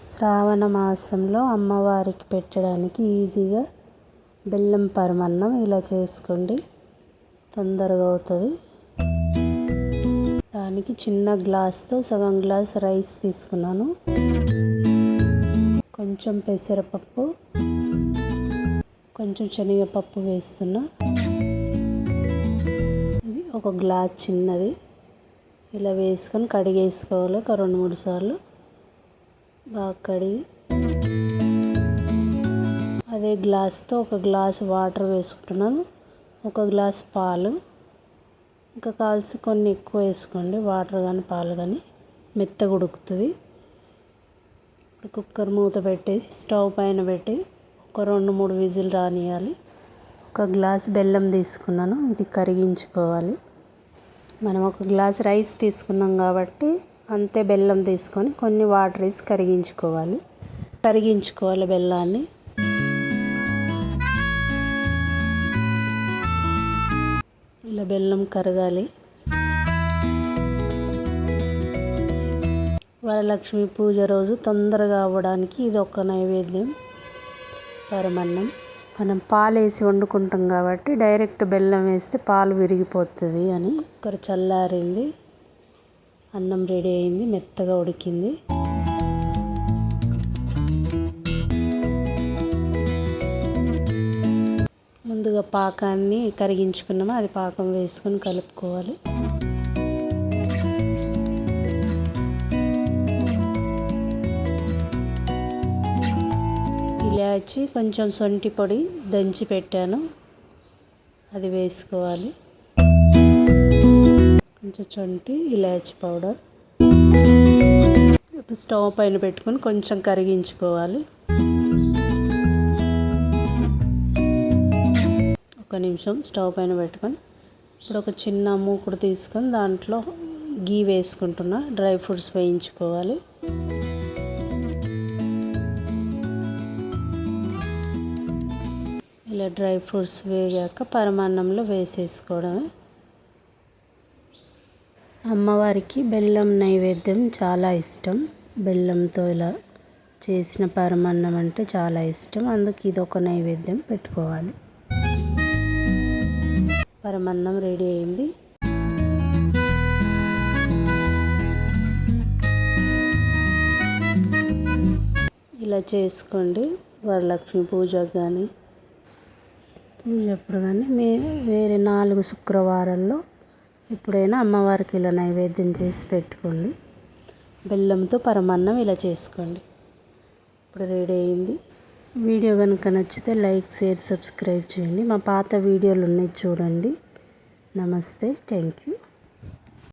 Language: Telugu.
శ్రావణ మాసంలో అమ్మవారికి పెట్టడానికి ఈజీగా బెల్లం పరమన్నం ఇలా చేసుకోండి. తొందరగా అవుతుంది. దానికి చిన్న గ్లాస్తో సగం గ్లాస్ రైస్ తీసుకున్నాను. కొంచెం పెసరపప్పు కొంచెం శనగపప్పు వేస్తున్నా. ఇది ఒక గ్లాస్ చిన్నది. ఇలా వేసుకొని కడిగేసుకోవాలి ఒక రెండు మూడు సార్లు. బాగా కడిగి అదే గ్లాస్తో ఒక గ్లాస్ వాటర్ వేసుకుంటున్నాను. ఒక గ్లాస్ పాలు. ఇంకా కాల్సి కొన్ని ఎక్కువ వేసుకోండి. వాటర్ కానీ పాలు కానీ మెత్తగా ఉడుకుతుంది. ఇప్పుడు కుక్కర్ మూత పెట్టేసి స్టవ్ పైన పెట్టి ఒక రెండు మూడు విజిల్ రానియాలి. ఒక గ్లాస్ బెల్లం తీసుకున్నాను. ఇది కరిగించుకోవాలి. మనం ఒక గ్లాస్ రైస్ తీసుకున్నాం కాబట్టి అంతే బెల్లం తీసుకొని కొన్ని వాటర్ వేసి కరిగించుకోవాలి. కరిగించుకోవాలి బెల్లాన్ని. ఇలా బెల్లం కరగాలి. వరలక్ష్మి పూజ రోజు తొందరగా అవ్వడానికి ఇది ఒక నైవేద్యం. పరమన్నం. మనం పాలు వేసి వండుకుంటాం కాబట్టి డైరెక్ట్ బెల్లం వేస్తే పాలు విరిగిపోతుంది అని ఒకరు చల్లారింది. అన్నం రెడీ అయింది మెత్తగా ఉడికింది. ముందుగా పాకాన్ని కరిగించుకున్నాము అది పాకం వేసుకొని కలుపుకోవాలి. ఇలాచి కొంచెం సొంటి పొడి దంచి పెట్టాను అది వేసుకోవాలి. కొంచెం చంటి ఇలాచి పౌడర్. స్టవ్ పైన పెట్టుకొని కొంచెం కరిగించుకోవాలి. ఒక నిమిషం స్టవ్ పైన పెట్టుకొని ఇప్పుడు ఒక చిన్న మూకుడు తీసుకొని దాంట్లో గీ వేసుకుంటున్నా. డ్రై ఫ్రూట్స్ వేయించుకోవాలి. ఇలా డ్రై ఫ్రూట్స్ వేగాక పరమాన్నంలో వేసేసుకోవడమే. అమ్మవారికి బెల్లం నైవేద్యం చాలా ఇష్టం. బెల్లంతో ఇలా చేసిన పరమాన్నం అంటే చాలా ఇష్టం. అందుకు ఇది ఒక నైవేద్యం పెట్టుకోవాలి. పరమాన్నం రెడీ అయింది. ఇలా చేసుకోండి. వరలక్ష్మి పూజకు కానీ పూజ అప్పుడు కానీ మే వేరే నాలుగు శుక్రవారాల్లో ఎప్పుడైనా అమ్మవారికి ఇలా నైవేద్యం చేసి పెట్టుకోండి. బెల్లంతో పరమాన్నం ఇలా చేసుకోండి. ఇప్పుడు రెడీ అయింది. వీడియో కనుక నచ్చితే లైక్ షేర్ సబ్స్క్రైబ్ చేయండి. మా పాత వీడియోలు ఉన్నాయి చూడండి. నమస్తే. Thank you.